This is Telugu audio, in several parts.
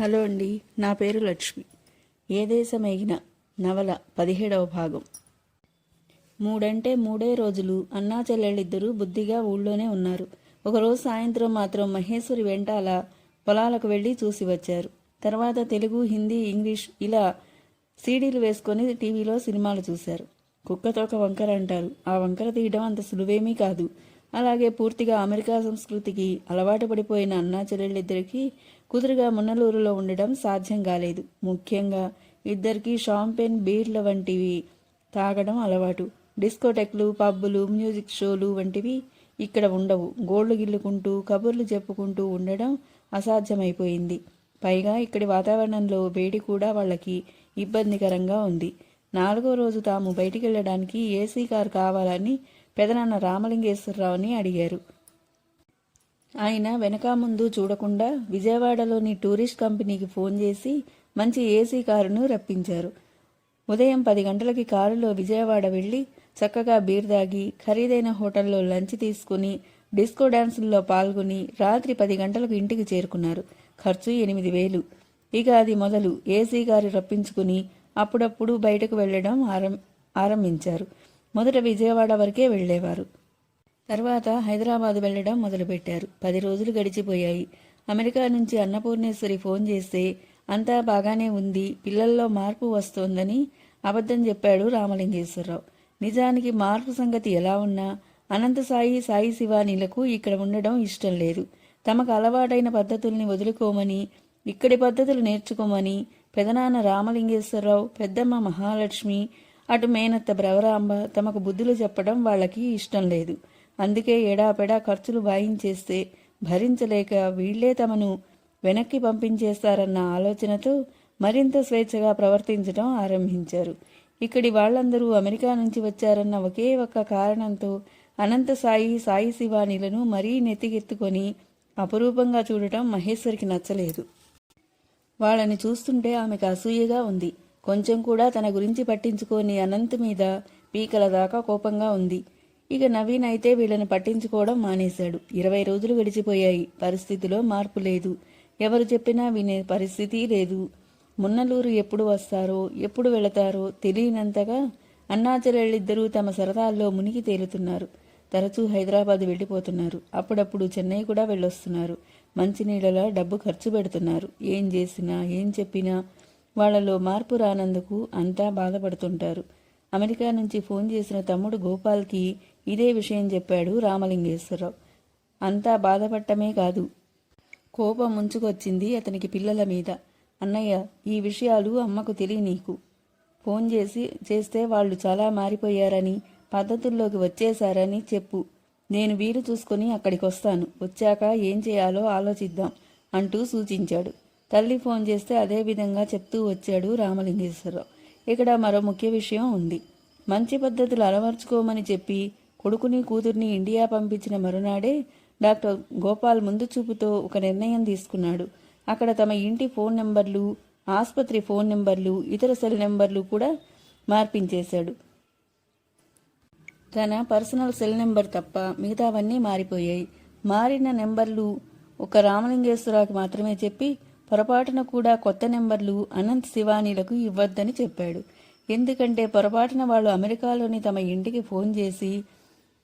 హలో అండి నా పేరు లక్ష్మి. ఏ దేశమైన నవల పదిహేడవ భాగం. మూడంటే మూడే రోజులు అన్నా చెల్లెళ్ళిద్దరూ బుద్ధిగా ఊళ్ళోనే ఉన్నారు. ఒకరోజు సాయంత్రం మాత్రం మహేశ్వరి వెంటాల పొలాలకు వెళ్ళి చూసి వచ్చారు. తర్వాత తెలుగు హిందీ ఇంగ్లీష్ ఇలా సీడీలు వేసుకొని టీవీలో సినిమాలు చూశారు. కుక్కతోక వంకర అంటారు. ఆ వంకర తీయడం అంత సులువేమీ కాదు. అలాగే పూర్తిగా అమెరికా సంస్కృతికి అలవాటు పడిపోయిన అన్నా చెల్లెళ్ళిద్దరికీ కుదురుగా మున్నలూరులో ఉండడం సాధ్యం కాలేదు. ముఖ్యంగా ఇద్దరికీ షాంపెన్ బీర్ల వంటివి తాగడం అలవాటు. డిస్కోటెక్లు పబ్బులు మ్యూజిక్ షోలు వంటివి ఇక్కడ ఉండవు. గోళ్ళు గిల్లుకుంటూ కబుర్లు చెప్పుకుంటూ ఉండడం అసాధ్యమైపోయింది. పైగా ఇక్కడి వాతావరణంలో వేడి కూడా వాళ్ళకి ఇబ్బందికరంగా ఉంది. నాలుగో రోజు తాము బయటికి వెళ్ళడానికి ఏసీ కారు కావాలని పెదనాన్న రామలింగేశ్వరరావుని అడిగారు. ఆయన వెనక ముందు చూడకుండా విజయవాడలోని టూరిస్ట్ కంపెనీకి ఫోన్ చేసి మంచి ఏసీ కారును రప్పించారు. ఉదయం పది గంటలకి కారులో విజయవాడ వెళ్ళి చక్కగా బీర్ దాగి ఖరీదైన హోటల్లో లంచ్ తీసుకుని డిస్కో డాన్సుల్లో పాల్గొని రాత్రి పది గంటలకు ఇంటికి చేరుకున్నారు. ఖర్చు ఎనిమిది వేలు. ఇక అది మొదలు. ఏసీ గారు రప్పించుకుని అప్పుడప్పుడు బయటకు వెళ్ళడం ఆరం ఆరంభించారు. మొదట విజయవాడ వరకే వెళ్ళేవారు. తర్వాత హైదరాబాద్ వెళ్ళడం మొదలుపెట్టారు. పది రోజులు గడిచిపోయాయి. అమెరికా నుంచి అన్నపూర్ణేశ్వరి ఫోన్ చేస్తే అంతా బాగానే ఉంది పిల్లల్లో మార్పు వస్తోందని అబద్ధం చెప్పాడు రామలింగేశ్వరరావు. నిజానికి మార్పు సంగతి ఎలా ఉన్నా అనంత సాయి సాయి శివానీలకు ఇక్కడ ఉండడం ఇష్టం లేదు. తమకు అలవాటైన పద్ధతుల్ని వదులుకోమని ఇక్కడి పద్ధతులు నేర్చుకోమని పెదనాన్న రామలింగేశ్వరరావు పెద్దమ్మ మహాలక్ష్మి అటు మేనత్త భ్రవరాంబ తమకు బుద్ధులు చెప్పడం వాళ్ళకి ఇష్టం లేదు. అందుకే ఎడాపెడా ఖర్చులు వాయించేస్తే భరించలేక వీళ్ళే తమను వెనక్కి పంపించేస్తారన్న ఆలోచనతో మరింత స్వేచ్ఛగా ప్రవర్తించడం ఆరంభించారు. ఇక్కడి వాళ్ళందరూ అమెరికా నుంచి వచ్చారన్న ఒకే ఒక్క కారణంతో అనంత సాయి సాయి శివానీలను మరీ నెత్తికెత్తుకొని అపురూపంగా చూడటం మహేశ్వరికి నచ్చలేదు. వాళ్ళని చూస్తుంటే ఆమెకు అసూయగా ఉంది. కొంచెం కూడా తన గురించి పట్టించుకోని అనంత్ మీద పీకల దాకా కోపంగా ఉంది. ఇక నవీన్ అయితే వీళ్ళని పట్టించుకోవడం మానేశాడు. ఇరవై రోజులు గడిచిపోయాయి. పరిస్థితిలో మార్పు లేదు. ఎవరు చెప్పినా వినే పరిస్థితి లేదు. మున్నలూరు ఎప్పుడు వస్తారో ఎప్పుడు వెళతారో తెలియనంతగా అన్నాచలేళ్ళిద్దరూ తమ సరదాల్లో మునిగి తేలుతున్నారు. తరచూ హైదరాబాద్ వెళ్ళిపోతున్నారు. అప్పుడప్పుడు చెన్నై కూడా వెళ్ళొస్తున్నారు. మంచినీళ్ళలో డబ్బు ఖర్చు పెడుతున్నారు. ఏం చేసినా ఏం చెప్పినా వాళ్ళలో మార్పు రానందుకు అంతా బాధపడుతుంటారు. అమెరికా నుంచి ఫోన్ చేసిన తమ్ముడు గోపాల్కి ఇదే విషయం చెప్పాడు రామలింగేశ్వరరావు. అంతా బాధపడటమే కాదు. కోపం ముంచుకొచ్చింది అతనికి పిల్లల మీద. అన్నయ్య ఈ విషయాలు అమ్మకు తెలియనీకు ఫోన్ చేసి చేస్తే వాళ్ళు చాలా మారిపోయారని పద్ధతుల్లోకి వచ్చేశారని చెప్పు. నేను వీలు చూసుకుని అక్కడికి వస్తాను. వచ్చాక ఏం చేయాలో ఆలోచిద్దాం అంటూ సూచించాడు. తల్లి ఫోన్ చేస్తే అదే విధంగా చెప్తూ వచ్చాడు రామలింగేశ్వరరావు. ఇక్కడ మరో ముఖ్య విషయం ఉంది. మంచి పద్ధతులు అలవర్చుకోమని చెప్పి కొడుకుని కూతుర్ని ఇండియా పంపించిన మరునాడే డాక్టర్ గోపాల్ ముందు చూపుతో ఒక నిర్ణయం తీసుకున్నాడు. అక్కడ తమ ఇంటి ఫోన్ నెంబర్లు ఆసుపత్రి ఫోన్ నెంబర్లు ఇతర సెల్ నెంబర్లు కూడా మార్పించేశాడు. తన పర్సనల్ సెల్ నెంబర్ తప్ప మిగతావన్నీ మారిపోయాయి. మారిన నెంబర్లు ఒక రామలింగేశ్వరరావుకి మాత్రమే చెప్పి పొరపాటున కూడా కొత్త నెంబర్లు అనంత్ శివానీలకు ఇవ్వద్దని చెప్పాడు. ఎందుకంటే పొరపాటున వాళ్ళు అమెరికాలోని తమ ఇంటికి ఫోన్ చేసి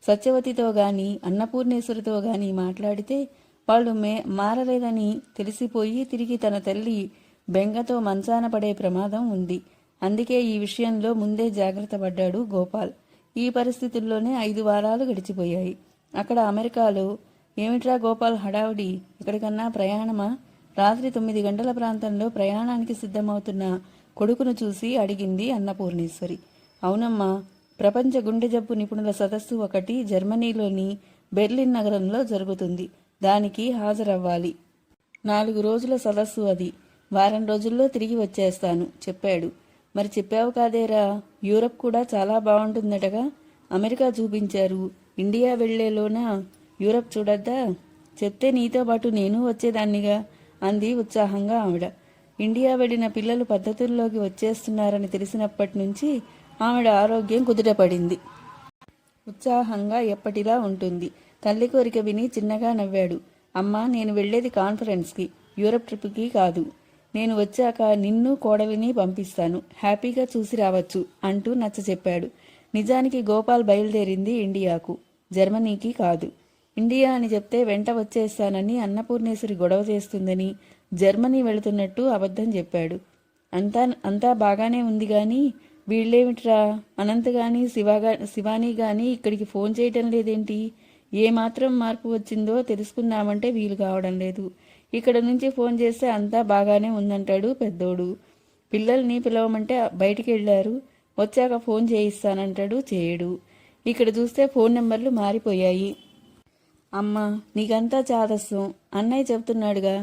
సత్యవతితో గాని అన్నపూర్ణేశ్వరితో గాని మాట్లాడితే వాళ్ళు మే మారలేదని తెలిసిపోయి తిరిగి తన తల్లి బెంగతో మంచాన పడే ప్రమాదం ఉంది. అందుకే ఈ విషయంలో ముందే జాగ్రత్త పడ్డాడు గోపాల్. ఈ పరిస్థితుల్లోనే ఐదు వారాలు గడిచిపోయాయి. అక్కడ అమెరికాలో ఏమిట్రా గోపాల్ హడావుడి? ఇక్కడికన్నా ప్రయాణమా? రాత్రి తొమ్మిది గంటల ప్రాంతంలో ప్రయాణానికి సిద్ధమవుతున్న కొడుకును చూసి అడిగింది అన్నపూర్ణేశ్వరి. అవునమ్మా ప్రపంచ గుండె జబ్బు నిపుణుల సదస్సు ఒకటి జర్మనీలోని బెర్లిన్ నగరంలో జరుగుతుంది. దానికి హాజరవ్వాలి. నాలుగు రోజుల సదస్సు అది. వారం రోజుల్లో తిరిగి వచ్చేస్తాను చెప్పాడు. మరి చెప్పావు కాదేరా? యూరప్ కూడా చాలా బాగుంటుందటగా? అమెరికా చూపించారు. ఇండియా వెళ్ళేలోనా? యూరప్ చూడద్దా? చెప్తే నీతో పాటు నేను వచ్చేదాన్నిగా అంది ఉత్సాహంగా ఆవిడ. ఇండియా వెళ్ళిన పిల్లలు పద్ధతుల్లోకి వచ్చేస్తున్నారని తెలిసినప్పటి నుంచి ఆవిడ ఆరోగ్యం కుదుటపడింది. ఉత్సాహంగా ఎప్పటిలా ఉంటుంది. తల్లి కోరిక విని చిన్నగా నవ్వాడు. అమ్మా నేను వెళ్ళేది కాన్ఫరెన్స్కి యూరప్ ట్రిప్కి కాదు. నేను వచ్చాక నిన్ను కోడలిని పంపిస్తాను. హ్యాపీగా చూసి రావచ్చు అంటూ నచ్చ చెప్పాడు. నిజానికి గోపాల్ బయలుదేరింది ఇండియాకు. జర్మనీకి కాదు. ఇండియా అని చెప్తే వెంట వచ్చేస్తానని అన్నపూర్ణేశ్వరి గొడవ చేస్తుందని జర్మనీ వెళుతున్నట్టు అబద్ధం చెప్పాడు. అంతా అంతా బాగానే ఉంది కానీ వీళ్ళేమిట్రా? అనంత్ కానీ శివగా శివాని కానీ ఇక్కడికి ఫోన్ చేయటం లేదేంటి? ఏమాత్రం మార్పు వచ్చిందో తెలుసుకుందామంటే వీలు కావడం లేదు. ఇక్కడ నుంచి ఫోన్ చేస్తే అంతా బాగానే ఉందంటాడు పెద్దోడు. పిల్లల్ని పిలవమంటే బయటికి వెళ్ళారు. వచ్చాక ఫోన్ చేయిస్తానంటాడు చేయడు. ఇక్కడ చూస్తే ఫోన్ నెంబర్లు మారిపోయాయి. అమ్మ నీకంతా చాదస్సం అన్నయ్య చెబుతున్నాడుగా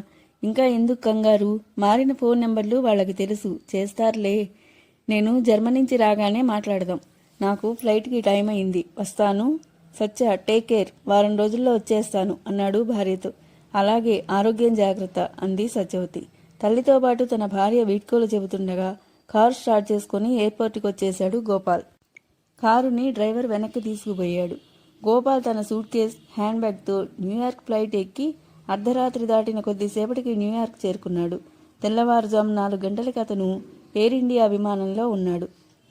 ఇంకా ఎందుకు కంగారు? మారిన ఫోన్ నెంబర్లు వాళ్ళకి తెలుసు. చేస్తారులే. నేను జర్మనీ నుంచి రాగానే మాట్లాడదాం. నాకు ఫ్లైట్కి టైం అయింది. వస్తాను. సత్య టేక్ కేర్ వారం రోజుల్లో వచ్చేస్తాను అన్నాడు భార్యతో. అలాగే ఆరోగ్యం జాగ్రత్త అంది సత్యవతి. తల్లితో పాటు తన భార్య వీడ్కోలు చెబుతుండగా కారు స్టార్ట్ చేసుకుని ఎయిర్పోర్ట్కి వచ్చేశాడు గోపాల్. కారుని డ్రైవర్ వెనక్కి తీసుకుపోయాడు. గోపాల్ తన సూట్ కేస్ హ్యాండ్ బ్యాగ్తో న్యూయార్క్ ఫ్లైట్ ఎక్కి అర్ధరాత్రి దాటిన కొద్దిసేపటికి న్యూయార్క్ చేరుకున్నాడు. తెల్లవారుజాము నాలుగు గంటలకి అతను ఎయిర్ ఇండియా విమానంలో ఉన్నాడు.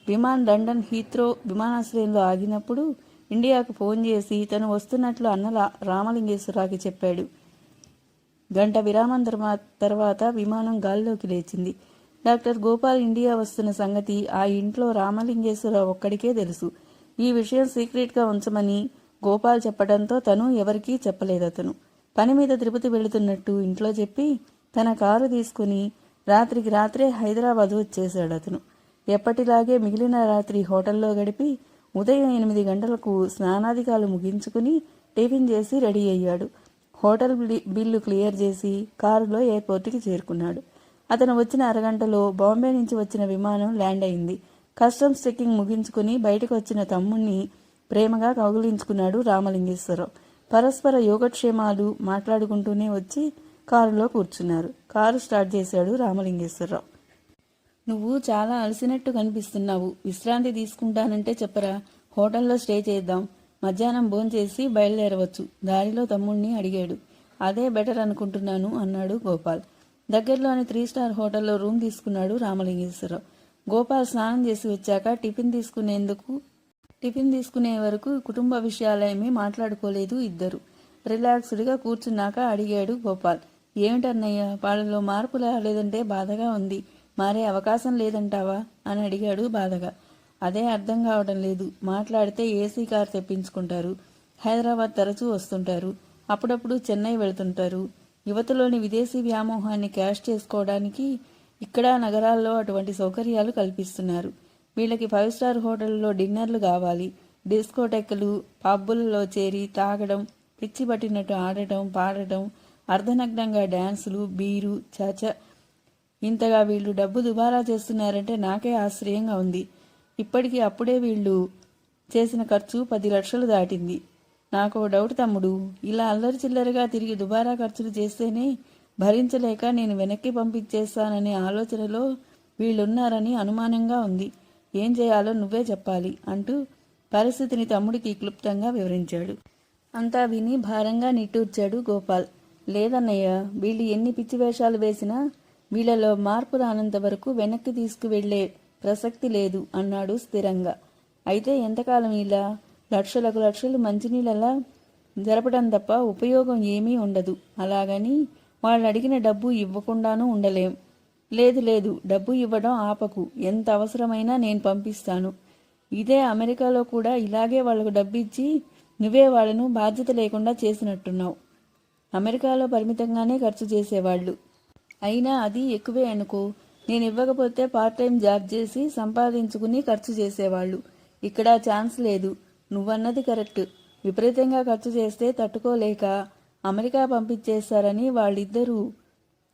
విమాన్ లండన్ హీత్రో విమానాశ్రయంలో ఆగినప్పుడు ఇండియాకు ఫోన్ చేసి తను వస్తున్నట్లు అన్న రామలింగేశ్వరరావుకి చెప్పాడు. గంట విరామం తర్వాత విమానం గాల్లోకి లేచింది. డాక్టర్ గోపాల్ ఇండియా వస్తున్న సంగతి ఆ ఇంట్లో రామలింగేశ్వరరావు ఒక్కడికే తెలుసు. ఈ విషయం సీక్రెట్గా ఉంచమని గోపాల్ చెప్పడంతో తను ఎవరికీ చెప్పలేదు అతను. పని మీద తిరుపతి వెళుతున్నట్టు ఇంట్లో చెప్పి తన కారు తీసుకుని రాత్రికి రాత్రే హైదరాబాద్ వచ్చేశాడు అతను. ఎప్పటిలాగే మిగిలిన రాత్రి హోటల్లో గడిపి ఉదయం ఎనిమిది గంటలకు స్నానాధికాలు ముగించుకుని టిఫిన్ చేసి రెడీ అయ్యాడు. హోటల్ బిల్లు క్లియర్ చేసి కారులో ఎయిర్పోర్ట్కి చేరుకున్నాడు. అతను వచ్చిన అరగంటలో బాంబే నుంచి వచ్చిన విమానం ల్యాండ్ అయింది. కస్టమ్స్ చెక్కింగ్ ముగించుకుని బయటకు వచ్చిన తమ్ముణ్ణి ప్రేమగా కౌగిలించుకున్నాడు రామలింగేశ్వరరావు. పరస్పర యోగక్షేమాలు మాట్లాడుకుంటూనే వచ్చి కారులో కూర్చున్నారు. కారు స్టార్ట్ చేశాడు రామలింగేశ్వరరావు. నువ్వు చాలా అలసినట్టు కనిపిస్తున్నావు. విశ్రాంతి తీసుకుంటానంటే చెప్పరా? హోటల్లో స్టే చేద్దాం. మధ్యాహ్నం భోంచేసి బయలుదేరవచ్చు. దారిలో తమ్ముణ్ణి అడిగాడు. అదే బెటర్ అనుకుంటున్నాను అన్నాడు గోపాల్. దగ్గరలోని త్రీ స్టార్ హోటల్లో రూమ్ తీసుకున్నాడు రామలింగేశ్వరరావు. గోపాల్ స్నానం చేసి వచ్చాక టిఫిన్ తీసుకునేందుకు టిఫిన్ తీసుకునే వరకు కుటుంబ విషయాలేమీ మాట్లాడుకోలేదు ఇద్దరు. రిలాక్స్డ్గా కూర్చున్నాక అడిగాడు గోపాల్. ఏమిటన్నయ్య? వాళ్ళలో మార్పు రాలేదంటే బాధగా ఉంది. మారే అవకాశం లేదంటావా? అని అడిగాడు బాధగా. అదే అర్థం కావడం లేదు. మాట్లాడితే ఏసీ కార్ తెప్పించుకుంటారు. హైదరాబాద్ తరచూ వస్తుంటారు. అప్పుడప్పుడు చెన్నై వెళ్తుంటారు. యువతలోని విదేశీ వ్యామోహాన్ని క్యాష్ చేసుకోవడానికి ఇక్కడ నగరాల్లో అటువంటి సౌకర్యాలు కల్పిస్తున్నారు. వీళ్ళకి ఫైవ్ స్టార్ హోటల్లో డిన్నర్లు కావాలి. డిస్కోటెక్లు పబ్బులలో చేరి తాగడం పిచ్చి పట్టినట్టు ఆడటం పాడటం అర్ధనగ్నంగా డ్యాన్సులు బీరు చాచ ఇంతగా వీళ్ళు డబ్బు దుబారా చేస్తున్నారంటే నాకే ఆశ్చర్యంగా ఉంది. ఇప్పటికీ అప్పుడే వీళ్ళు చేసిన ఖర్చు పది లక్షలు దాటింది. నాకు డౌట్ తమ్ముడు ఇలా అల్లరి చిల్లరగా తిరిగి దుబారా ఖర్చులు చేస్తేనే భరించలేక నేను వెనక్కి పంపించేస్తాననే ఆలోచనలో వీళ్ళున్నారని అనుమానంగా ఉంది. ఏం చేయాలో నువ్వే చెప్పాలి అంటూ పరిస్థితిని తమ్ముడికి క్లుప్తంగా వివరించాడు. అంతా విని భారంగా నిట్టూర్చాడు గోపాల్. లేదన్నయ్య వీళ్ళు ఎన్ని పిచ్చివేషాలు వేసినా వీళ్ళలో మార్పు రానంత వరకు వెనక్కి తీసుకువెళ్ళే ప్రసక్తి లేదు అన్నాడు స్థిరంగా. అయితే ఎంతకాలం ఇలా లక్షలకు లక్షలు మంచినీళ్ళలా జరపడం తప్ప ఉపయోగం ఏమీ ఉండదు. అలాగని వాళ్ళు అడిగిన డబ్బు ఇవ్వకుండానూ ఉండలేం. లేదు లేదు డబ్బు ఇవ్వడం ఆపకు. ఎంత అవసరమైనా నేను పంపిస్తాను. ఇదే అమెరికాలో కూడా ఇలాగే వాళ్ళకు డబ్బు ఇచ్చి నువ్వే వాళ్ళను బాధ్యత లేకుండా చేసినట్టున్నావు. అమెరికాలో పరిమితంగానే ఖర్చు చేసేవాళ్ళు. అయినా అది ఎక్కువే అనుకో. నేను ఇవ్వకపోతే పార్ట్ టైం జాబ్ చేసి సంపాదించుకుని ఖర్చు చేసేవాళ్ళు. ఇక్కడ ఛాన్స్ లేదు. నువ్వన్నది కరెక్ట్. విపరీతంగా ఖర్చు చేస్తే తట్టుకోలేక అమెరికా పంపించేస్తారని వాళ్ళిద్దరూ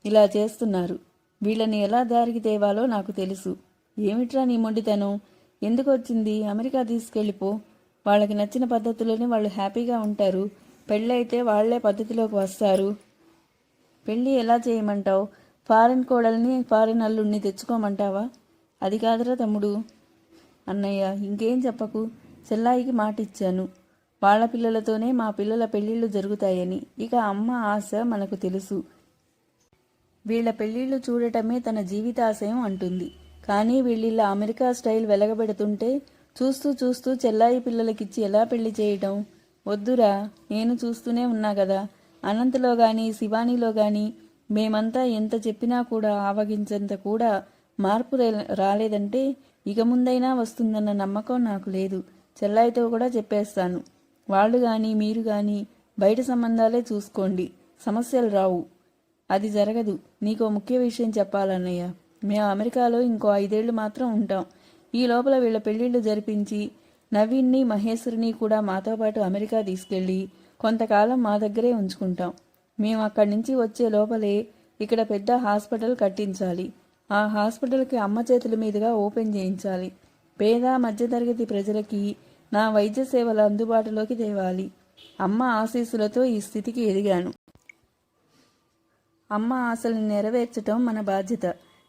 ఇలా చేస్తున్నారు. వీళ్ళని ఎలా దారికి తేవాలో నాకు తెలుసు. ఏమిట్రా నీ మొండితనం? ఎందుకు వచ్చింది అమెరికా తీసుకెళ్ళిపో. వాళ్ళకి నచ్చిన పద్ధతిలోనే వాళ్ళు హ్యాపీగా ఉంటారు. పెళ్ళైతే వాళ్ళే పద్ధతిలోకి వస్తారు. పెళ్ళి ఎలా చేయమంటావు? ఫారిన్ కోడల్ని ఫారిన్ అల్లుడిని తెచ్చుకోమంటావా? అది కాదురా తమ్ముడు. అన్నయ్య ఇంకేం చెప్పకు. చెల్లాయికి మాట ఇచ్చాను వాళ్ళ పిల్లలతోనే మా పిల్లల పెళ్ళిళ్ళు జరుగుతాయని. ఇక అమ్మ ఆశ మనకు తెలుసు. వీళ్ళ పెళ్ళిళ్ళు చూడటమే తన జీవితాశయం అంటుంది. కానీ వీళ్ళిలా అమెరికా స్టైల్ వెలగబెడుతుంటే చూస్తూ చూస్తూ చెల్లాయి పిల్లలకిచ్చి ఎలా పెళ్ళి చేయటం? వద్దురా నేను చూస్తూనే ఉన్నా కదా. అనంతలో గాని శివానీలో గాని మేమంతా ఎంత చెప్పినా కూడా ఆవగించంత కూడా మార్పు రాలేదంటే ఇక ముందైనా వస్తుందన్న నమ్మకం నాకు లేదు. చెల్లాయితో కూడా చెప్పేస్తాను. వాళ్ళు కానీ మీరు కానీ బయట సంబంధాలే చూసుకోండి. సమస్యలు రావు. అది జరగదు. నీకో ముఖ్య విషయం చెప్పాలన్నయ్య. మేము అమెరికాలో ఇంకో ఐదేళ్ళు మాత్రం ఉంటాం. ఈ లోపల వీళ్ళ పెళ్ళిళ్ళు జరిపించి నవీన్ని మహేశ్వరిని కూడా మాతో పాటు అమెరికా తీసుకెళ్ళి కొంతకాలం మా దగ్గరే ఉంచుకుంటాం. మేము అక్కడి నుంచి వచ్చే లోపలే ఇక్కడ పెద్ద హాస్పిటల్ కట్టించాలి. ఆ హాస్పిటల్కి అమ్మ చేతుల మీదుగా ఓపెన్ చేయించాలి. పేద మధ్యతరగతి ప్రజలకి నా వైద్య సేవలు అందుబాటులోకి తేవాలి. అమ్మ ఆశీస్సులతో ఈ స్థితికి ఎదిగాను. అమ్మ ఆశలను నెరవేర్చటం మన బాధ్యత.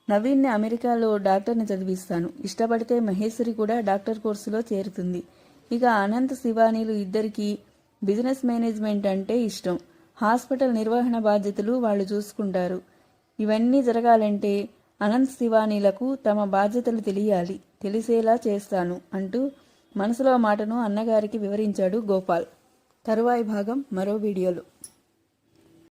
నవీన్ని అమెరికాలో డాక్టర్ని చదివిస్తాను. ఇష్టపడితే మహేశ్వరి కూడా డాక్టర్ కోర్సులో చేరుతుంది. ఇక అనంత్ శివానీలు ఇద్దరికీ బిజినెస్ మేనేజ్మెంట్ అంటే ఇష్టం. హాస్పిటల్ నిర్వహణ బాధ్యతలు వాళ్ళు చూసుకుంటారు. ఇవన్నీ జరగాలంటే అనంత్ శివానీలకు తమ బాధ్యతలు తెలియాలి. తెలిసేలా చేస్తాను అంటూ మనసులో మాటను అన్నగారికి వివరించాడు గోపాల్. తరువాయి భాగం మరో వీడియోలో.